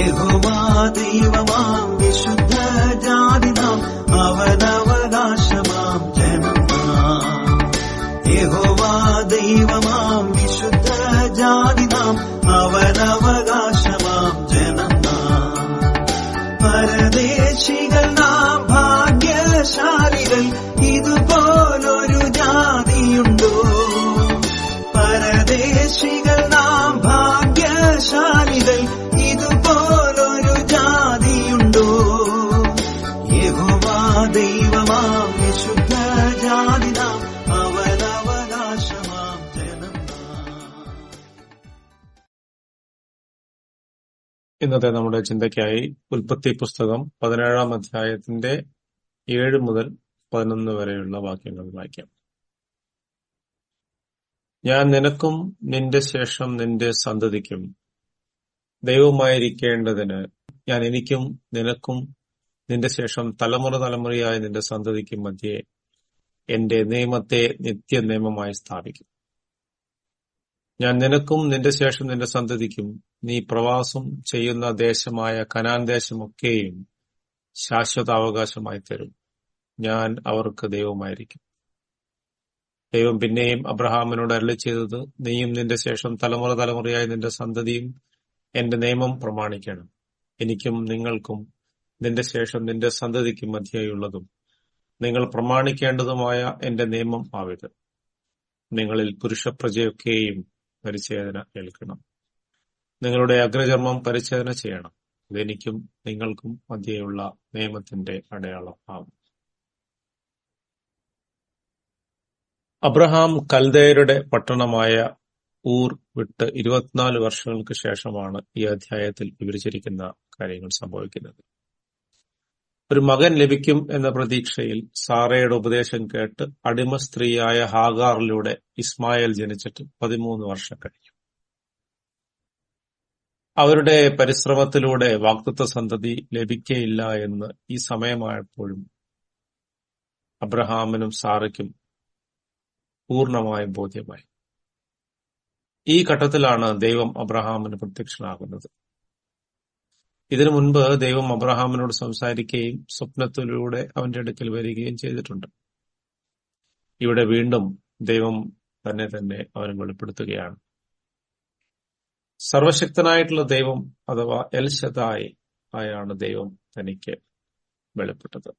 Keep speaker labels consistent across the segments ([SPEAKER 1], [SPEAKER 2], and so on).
[SPEAKER 1] एघोवादैव मां विशुद्धजालिनाम् अवनवगाशमाम् जन्मा। विशुद्ध मां अव
[SPEAKER 2] ഇന്നത്തെ നമ്മുടെ ചിന്തയ്ക്കായി ഉൽപ്പത്തി പുസ്തകം പതിനേഴാം അധ്യായത്തിന്റെ ഏഴ് മുതൽ പതിനൊന്ന് വരെയുള്ള വാക്യങ്ങൾ വായിക്കാം. ഞാൻ നിനക്കും നിന്റെ ശേഷം നിന്റെ സന്തതിക്കും ദൈവമായിരിക്കേണ്ടതിന് ഞാൻ എനിക്കും നിനക്കും നിന്റെ ശേഷം തലമുറ തലമുറയായ നിന്റെ സന്തതിക്കും മധ്യേ എന്റെ നിയമത്തെ നിത്യ നിയമമായി സ്ഥാപിക്കും. ഞാൻ നിനക്കും നിന്റെ ശേഷം നിന്റെ സന്തതിക്കും നീ പ്രവാസം ചെയ്യുന്ന ദേശമായ കനാൻ ദേശമൊക്കെയും ശാശ്വത അവകാശമായി തരും. ഞാൻ അവർക്ക് ദൈവമായിരിക്കും. ദൈവം പിന്നെയും അബ്രഹാമിനോട് അരളി ചെയ്തത് നീയും നിന്റെ ശേഷം തലമുറ തലമുറയായി നിന്റെ സന്തതിയും എന്റെ നിയമം പ്രമാണിക്കണം. എനിക്കും നിങ്ങൾക്കും നിന്റെ ശേഷം നിന്റെ സന്തതിക്കും മധ്യയുള്ളതും നിങ്ങൾ പ്രമാണിക്കേണ്ടതുമായ എന്റെ നിയമം ആവിത് നിങ്ങളിൽ പുരുഷപ്രജയൊക്കെയും പരിച്ഛേദന ഏൽക്കണം. നിങ്ങളുടെ അഗ്രചർമ്മം പരിച്ഛേദന ചെയ്യണം. ഇതെനിക്കും നിങ്ങൾക്കും മധ്യയുള്ള നിയമത്തിന്റെ അടയാളം ആവും. അബ്രഹാം കൽദയരുടെ പട്ടണമായ ഊർ വിട്ട് ഇരുപത്തിനാല് വർഷങ്ങൾക്ക് ശേഷമാണ് ഈ അധ്യായത്തിൽ വിവരിച്ചിരിക്കുന്ന കാര്യങ്ങൾ സംഭവിക്കുന്നത്. ഒരു മകൻ ലഭിക്കും എന്ന പ്രതീക്ഷയിൽ സാറയുടെ ഉപദേശം കേട്ട് അടിമ സ്ത്രീയായ ഹാഗാറിലൂടെ ഇസ്മായേൽ ജനിച്ചിട്ട് പതിമൂന്ന് വർഷം കഴിഞ്ഞു. അവരുടെ പരിശ്രമത്തിലൂടെ വാക്തത്വ സന്തതി ലഭിക്കയില്ല എന്ന് ഈ സമയമായപ്പോഴും അബ്രഹാമിനും സാറയ്ക്കും പൂർണമായും ബോധ്യമായി. ഈ ഘട്ടത്തിലാണ് ദൈവം അബ്രഹാമിന് പ്രത്യക്ഷനാകുന്നത്. ഇതിനു മുൻപ് ദൈവം അബ്രഹാമിനോട് സംസാരിക്കുകയും സ്വപ്നത്തിലൂടെ അവന്റെ അടുക്കൽ വരികയും ചെയ്തിട്ടുണ്ട്. ഇവിടെ വീണ്ടും ദൈവം തന്നെ തന്നെ അവൻ വെളിപ്പെടുത്തുകയാണ്. സർവശക്തനായിട്ടുള്ള ദൈവം അഥവാ എൽ ശതായി ആയാണ് ദൈവം തനിക്ക് വെളിപ്പെട്ടത്.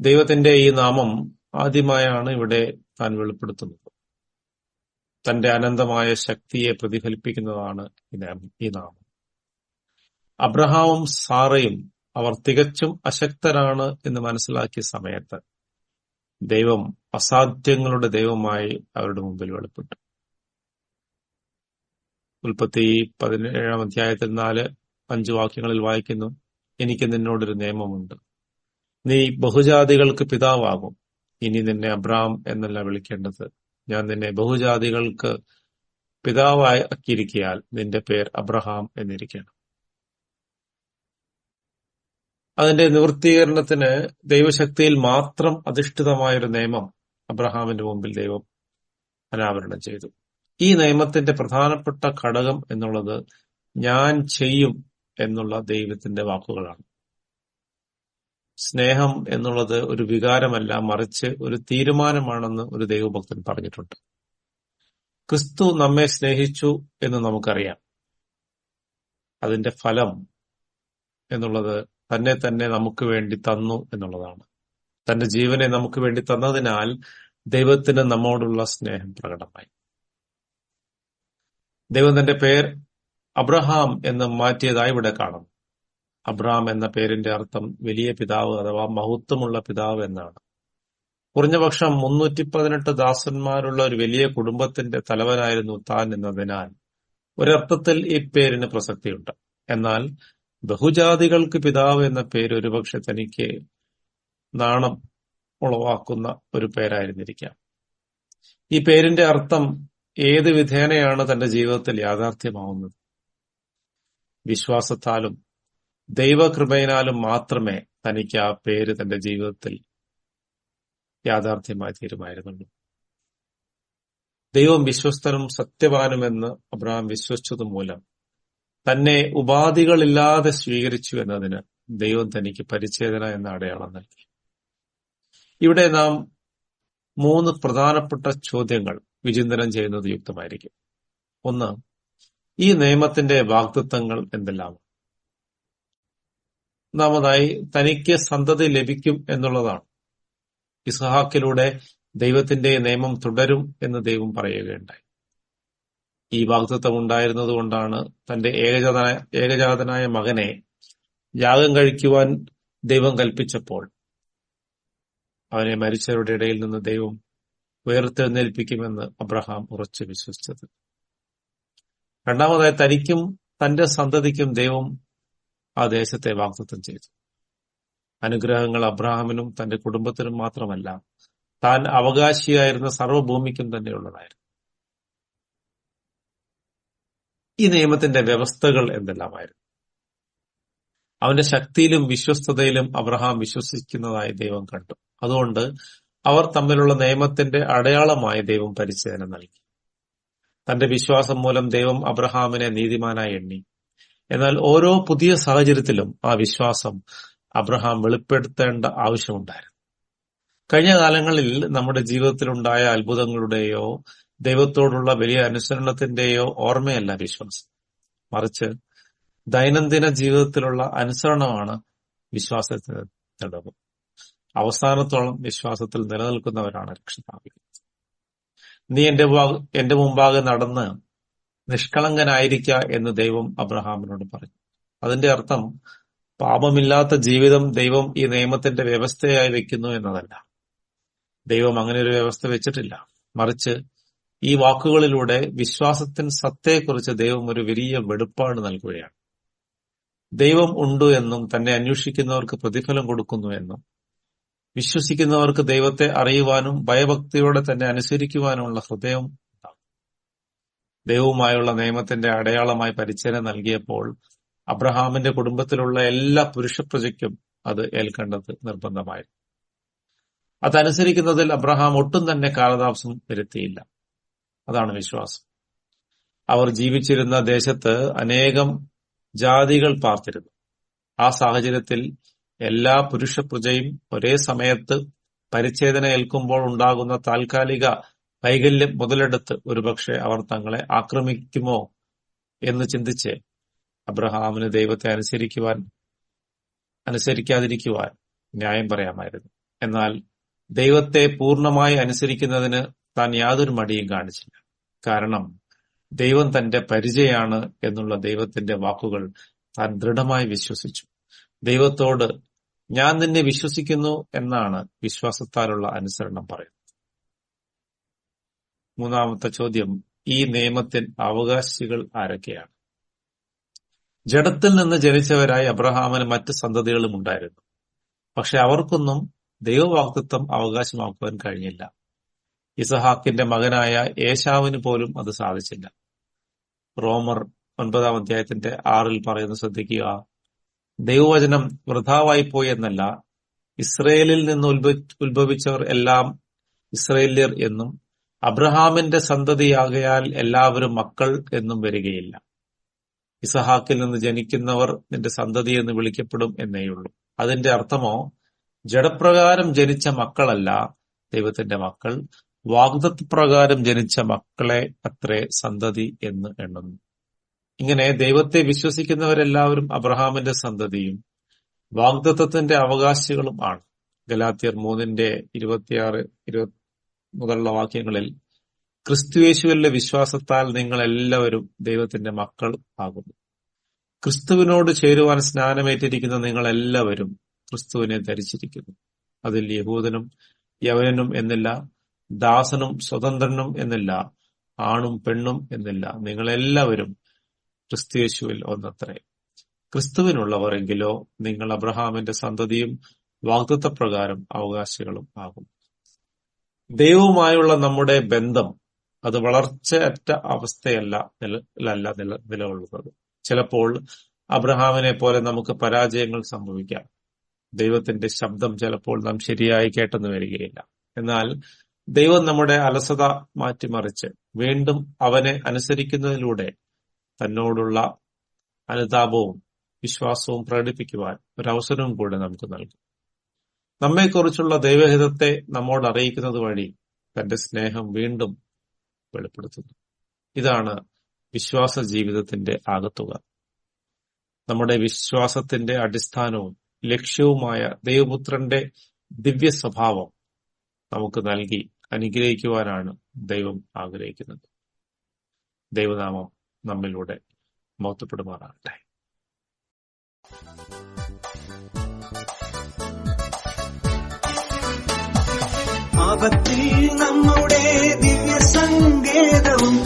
[SPEAKER 2] ദൈവത്തിന്റെ ഈ നാമം ആദ്യമായാണ് ഇവിടെ താൻ വെളിപ്പെടുത്തുന്നത്. തന്റെ അനന്തമായ ശക്തിയെ പ്രതിഫലിപ്പിക്കുന്നതാണ് ഈ നാമം. അബ്രഹാമും സാറയും അവർ തികച്ചും അശക്തരാണ് എന്ന് മനസ്സിലാക്കിയ സമയത്ത് ദൈവം അസാധ്യങ്ങളുടെ ദൈവമായി അവരുടെ മുമ്പിൽ വെളിപ്പെട്ടു. ഉൽപ്പത്തി പതിനേഴാം അധ്യായത്തിൽ നാല് അഞ്ച് വാക്യങ്ങളിൽ വായിക്കുന്നു എനിക്ക് നിന്നോടൊരു നിയമമുണ്ട്. നീ ബഹുജാതികൾക്ക് പിതാവാകും. ഇനി നിന്നെ അബ്രാം എന്നല്ല വിളിക്കേണ്ടത്. ഞാൻ നിന്നെ ബഹുജാതികൾക്ക് പിതാവായി ആക്കിയിരിക്കിയാൽ നിന്റെ പേർ അബ്രഹാം എന്നിരിക്കണം. അതിന്റെ നിവൃത്തീകരണത്തിന് ദൈവശക്തിയിൽ മാത്രം അധിഷ്ഠിതമായൊരു നിയമം അബ്രഹാമിന്റെ മുമ്പിൽ ദൈവം അനാവരണം ചെയ്തു. ഈ നിയമത്തിന്റെ പ്രധാനപ്പെട്ട ഘടകം എന്നുള്ളത് ഞാൻ ചെയ്യും എന്നുള്ള ദൈവത്തിന്റെ വാക്കുകളാണ്. സ്നേഹം എന്നുള്ളത് ഒരു വികാരമല്ല മറിച്ച് ഒരു തീരുമാനമാണെന്ന് ഒരു ദൈവഭക്തൻ പറഞ്ഞിട്ടുണ്ട്. ക്രിസ്തു നമ്മെ സ്നേഹിച്ചു എന്ന് നമുക്കറിയാം. അതിന്റെ ഫലം എന്നുള്ളത് തന്നെ തന്നെ നമുക്ക് വേണ്ടി തന്നു എന്നുള്ളതാണ്. തന്റെ ജീവനെ നമുക്ക് വേണ്ടി തന്നതിനാൽ ദൈവത്തിന് നമ്മോടുള്ള സ്നേഹം പ്രകടമായി. ദൈവം തന്റെ പേർ അബ്രഹാം എന്ന് മാറ്റിയതായി ഇവിടെ കാണുന്നു. അബ്രഹാം എന്ന പേരിന്റെ അർത്ഥം വലിയ പിതാവ് അഥവാ മഹത്വമുള്ള പിതാവ് എന്നാണ്. കുറഞ്ഞപക്ഷം മുന്നൂറ്റി പതിനെട്ട് ദാസന്മാരുള്ള ഒരു വലിയ കുടുംബത്തിന്റെ തലവനായിരുന്നു താൻ എന്നതിനാൽ ഒരർത്ഥത്തിൽ ഈ പേരിന് പ്രസക്തിയുണ്ട്. എന്നാൽ ബഹുജാതികൾക്ക് പിതാവ് എന്ന പേര് ഒരുപക്ഷെ തനിക്ക് നാണം ഉളവാക്കുന്ന ഒരു പേരായിരുന്നിരിക്കാം. ഈ പേരിന്റെ അർത്ഥം ഏത് വിധേനയാണ് തന്റെ ജീവിതത്തിൽ യാഥാർത്ഥ്യമാവുന്നത്? വിശ്വാസത്താലും ദൈവകൃപയിനാലും മാത്രമേ തനിക്ക് ആ പേര് തന്റെ ജീവിതത്തിൽ യാഥാർത്ഥ്യമായി തീരുമായിരുന്നുള്ളൂ. ദൈവം വിശ്വസ്തനും സത്യവാനുമെന്ന് അബ്രഹാം വിശ്വസിച്ചത് മൂലം തന്നെ ഉപാധികളില്ലാതെ സ്വീകരിച്ചു എന്നതിന് ദൈവം തനിക്ക് പരിച്ഛേദന എന്ന അടയാളം നൽകി. ഇവിടെ നാം മൂന്ന് പ്രധാനപ്പെട്ട ചോദ്യങ്ങൾ വിചിന്തനം ചെയ്യുന്നത് യുക്തമായിരിക്കും. ഒന്ന് ഈ നിയമത്തിന്റെ വാഗ്ദത്വങ്ങൾ എന്തെല്ലാം? ഒന്നാമതായി തനിക്ക് സന്തതി ലഭിക്കും എന്നുള്ളതാണ്. ഇസ്ഹാക്കിലൂടെ ദൈവത്തിന്റെ നിയമം തുടരും എന്ന് ദൈവം പറയുകയുണ്ടായി. ഈ വാഗ്ദത്വം ഉണ്ടായിരുന്നത് കൊണ്ടാണ് തന്റെ ഏകജാതനായ ഏകജാതനായ മകനെ യാഗം കഴിക്കുവാൻ ദൈവം കൽപ്പിച്ചപ്പോൾ അവനെ മരിച്ചവരുടെ ഇടയിൽ നിന്ന് ദൈവം ഉയർത്തെഴുന്നേൽപ്പിക്കുമെന്ന് അബ്രഹാം ഉറച്ചു വിശ്വസിച്ചത്. രണ്ടാമതായി തനിക്കും തന്റെ സന്തതിക്കും ദൈവം ആ ദേശത്തെ വാഗ്ദത്തം ചെയ്തു. അനുഗ്രഹങ്ങൾ അബ്രഹാമിനും തന്റെ കുടുംബത്തിനും മാത്രമല്ല താൻ അവകാശിയായിരുന്ന സർവഭൂമിക്കും തന്നെയുള്ളതായിരുന്നു ഈ നിയമത്തിന്റെ വ്യവസ്ഥകൾ എന്തെല്ലാമായിരുന്നു? അവന്റെ ശക്തിയിലും വിശ്വസ്തതയിലും അബ്രഹാം വിശ്വസിക്കുന്നതായി ദൈവം കണ്ടു. അതുകൊണ്ട് അവർ തമ്മിലുള്ള നിയമത്തിന്റെ അടയാളമായി ദൈവം പരിശീലനം നൽകി. തന്റെ വിശ്വാസം മൂലം ദൈവം അബ്രഹാമിനെ നീതിമാനായി എണ്ണി. എന്നാൽ ഓരോ പുതിയ സാഹചര്യത്തിലും ആ വിശ്വാസം അബ്രഹാം വെളിപ്പെടുത്തേണ്ട ആവശ്യമുണ്ടായിരുന്നു. കഴിഞ്ഞ കാലങ്ങളിൽ നമ്മുടെ ജീവിതത്തിലുണ്ടായ അത്ഭുതങ്ങളുടെയോ ദൈവത്തോടുള്ള വലിയ അനുസരണത്തിന്റെയോ ഓർമ്മയല്ല വിശ്വാസം. മറിച്ച് ദൈനംദിന ജീവിതത്തിലുള്ള അനുസരണമാണ് വിശ്വാസത്തിന് തെളിവ് അവസാനത്തോളം വിശ്വാസത്തിൽ നിലനിൽക്കുന്നവരാണ് രക്ഷിതാവികൾ നീ എന്റെ എന്റെ മുമ്പാകെ നടന്ന് നിഷ്കളങ്കനായിരിക്ക എന്ന് ദൈവം അബ്രഹാമിനോട് പറഞ്ഞു. അതിന്റെ അർത്ഥം പാപമില്ലാത്ത ജീവിതം ദൈവം ഈ നിയമത്തിന്റെ വ്യവസ്ഥയായി വെക്കുന്നു എന്നതല്ല. ദൈവം അങ്ങനെ ഒരു വ്യവസ്ഥ വെച്ചിട്ടില്ല. മറിച്ച് ഈ വാക്കുകളിലൂടെ വിശ്വാസത്തിന് സത്തയെക്കുറിച്ച് ദൈവം ഒരു വലിയ വെടുപ്പാട് നൽകുകയാണ്. ദൈവം ഉണ്ട് എന്നും തന്നെ അന്വേഷിക്കുന്നവർക്ക് പ്രതിഫലം കൊടുക്കുന്നു എന്നും വിശ്വസിക്കുന്നവർക്ക് ദൈവത്തെ അറിയുവാനും ഭയഭക്തിയോടെ തന്നെ അനുസരിക്കുവാനുമുള്ള ഹൃദയം ദൈവവുമായുള്ള നിയമത്തിന്റെ അടയാളമായി പരിചയം നൽകിയപ്പോൾ അബ്രഹാമിന്റെ കുടുംബത്തിലുള്ള എല്ലാ പുരുഷ പ്രജയ്ക്കും അത് ഏൽക്കേണ്ടത് നിർബന്ധമായിരുന്നു. അതനുസരിക്കുന്നതിൽ അബ്രഹാം ഒട്ടും തന്നെ കാലതാമസം വരുത്തിയില്ല. അതാണ് വിശ്വാസം. അവർ ജീവിച്ചിരുന്ന ദേശത്ത് അനേകം ജാതികൾ പാർത്തിരുന്നു. ആ സാഹചര്യത്തിൽ എല്ലാ പുരുഷ പ്രജയും ഒരേ സമയത്ത് പരിച്ഛേദന ഏൽക്കുമ്പോൾ ഉണ്ടാകുന്ന താൽക്കാലിക വൈകല്യം മുതലെടുത്ത് ഒരുപക്ഷെ അവർ തങ്ങളെ ആക്രമിക്കുമോ എന്ന് ചിന്തിച്ച് അബ്രഹാമിന് ദൈവത്തെ അനുസരിക്കുവാൻ അനുസരിക്കാതിരിക്കുവാൻ ന്യായം പറയാമായിരുന്നു. എന്നാൽ ദൈവത്തെ പൂർണമായി അനുസരിക്കുന്നതിന് താൻ യാതൊരു മടിയും കാണിച്ചില്ല. കാരണം ദൈവം തന്റെ പരിചയാണ് എന്നുള്ള ദൈവത്തിന്റെ വാക്കുകൾ താൻ ദൃഢമായി വിശ്വസിച്ചു. ദൈവത്തോട് ഞാൻ നിന്നെ വിശ്വസിക്കുന്നു എന്നാണ് വിശ്വാസത്താലുള്ള അനുസരണം പറയുന്നത്. മൂന്നാമത്തെ ചോദ്യം ഈ നിയമത്തിൽ അവകാശികൾ ആരൊക്കെയാണ്? ജഡത്തിൽ നിന്ന് ജനിച്ചവരായി അബ്രഹാമിന് മറ്റ് സന്തതികളും ഉണ്ടായിരുന്നു. പക്ഷെ അവർക്കൊന്നും ദൈവവാക്തത്വം അവകാശമാക്കുവാൻ കഴിഞ്ഞില്ല. ഇസഹാക്കിന്റെ മകനായ ഏശാവിന് പോലും അത് സാധിച്ചില്ല. റോമർ ഒൻപതാം അധ്യായത്തിന്റെ ആറിൽ പറയുന്നത് ശ്രദ്ധിക്കുക. ദൈവവചനം വൃഥാവായി പോയി എന്നല്ല ഇസ്രയേലിൽ നിന്ന് ഉത്ഭവിച്ചവർ എല്ലാം ഇസ്രയേല്യർ എന്നും അബ്രഹാമിന്റെ സന്തതിയാകയാൽ എല്ലാവരും മക്കൾ എന്നും വരികയില്ല. ഇസഹാക്കിൽ നിന്ന് ജനിക്കുന്നവർ നിന്റെ സന്തതി എന്ന് വിളിക്കപ്പെടും എന്നേയുള്ളൂ അതിന്റെ അർത്ഥമോ ജഡപ്രകാരം ജനിച്ച മക്കളല്ല ദൈവത്തിന്റെ മക്കൾ വാഗ്ദത്വപ്രകാരം ജനിച്ച മക്കളെ അത്രേ സന്തതി എന്ന് എണ്ണുന്നു. ഇങ്ങനെ ദൈവത്തെ വിശ്വസിക്കുന്നവരെല്ലാവരും അബ്രഹാമിന്റെ സന്തതിയും വാഗ്ദത്വത്തിന്റെ അവകാശികളും ആണ്. ഗലാത്തിയർ മൂന്നിന്റെ ഇരുപത്തിയാറ് ഇരുപത്തി മുതലുള്ള വാക്യങ്ങളിൽ ക്രിസ്തുയേശുവിലെ വിശ്വാസത്താൽ നിങ്ങൾ എല്ലാവരും ദൈവത്തിന്റെ മക്കൾ ആകുന്നു. ക്രിസ്തുവിനോട് ചേരുവാൻ സ്നാനമേറ്റിരിക്കുന്ന നിങ്ങൾ എല്ലാവരും ക്രിസ്തുവിനെ ധരിച്ചിരിക്കുന്നു. അതിൽ യഹൂദനും യവനനും എന്നില്ല ദാസനും സ്വതന്ത്രനും എന്നില്ല ആണും പെണ്ണും എന്നില്ല. നിങ്ങളെല്ലാവരും ക്രിസ്തുയേശുവിൽ ഒന്നത്രേ. ക്രിസ്തുവിനുള്ളവർ എങ്കിലോ നിങ്ങൾ അബ്രഹാമിന്റെ സന്തതിയും വാഗ്ദത്തപ്രകാരം അവകാശികളും ആകും. ദൈവവുമായുള്ള നമ്മുടെ ബന്ധം അത് വളർച്ചയറ്റ അവസ്ഥയല്ല നിലല്ല നില നിലകൊള്ളുന്നത്. ചിലപ്പോൾ അബ്രഹാമിനെ പോലെ നമുക്ക് പരാജയങ്ങൾ സംഭവിക്കാം. ദൈവത്തിന്റെ ശബ്ദം ചിലപ്പോൾ നാം ശരിയായി കേട്ടെന്ന് വരികയില്ല. എന്നാൽ ദൈവം നമ്മുടെ അലസത മാറ്റിമറിച്ച് വീണ്ടും അവനെ അനുസരിക്കുന്നതിലൂടെ തന്നോടുള്ള അനുതാപവും വിശ്വാസവും പ്രകടിപ്പിക്കുവാൻ ഒരവസരവും കൂടെ നമുക്ക് നൽകും. നമ്മെക്കുറിച്ചുള്ള ദൈവഹിതത്തെ നമ്മോട് അറിയിക്കുന്നത് വഴി തന്റെ സ്നേഹം വീണ്ടും വെളിപ്പെടുത്തുന്നു. ഇതാണ് വിശ്വാസ ജീവിതത്തിന്റെ ആകത്തുക. നമ്മുടെ വിശ്വാസത്തിന്റെ അടിസ്ഥാനവും ലക്ഷ്യവുമായ ദൈവപുത്രന്റെ ദിവ്യ സ്വഭാവം നമുക്ക് നൽകി അനുഗ്രഹിക്കുവാനാണ് ദൈവം ആഗ്രഹിക്കുന്നത്. ദൈവനാമം നമ്മിലൂടെ മൗത്തപ്പെടുമാറാകട്ടെ
[SPEAKER 1] ആപത്തിൽ നമ്മുടെ ദിവ്യ സങ്കേതവും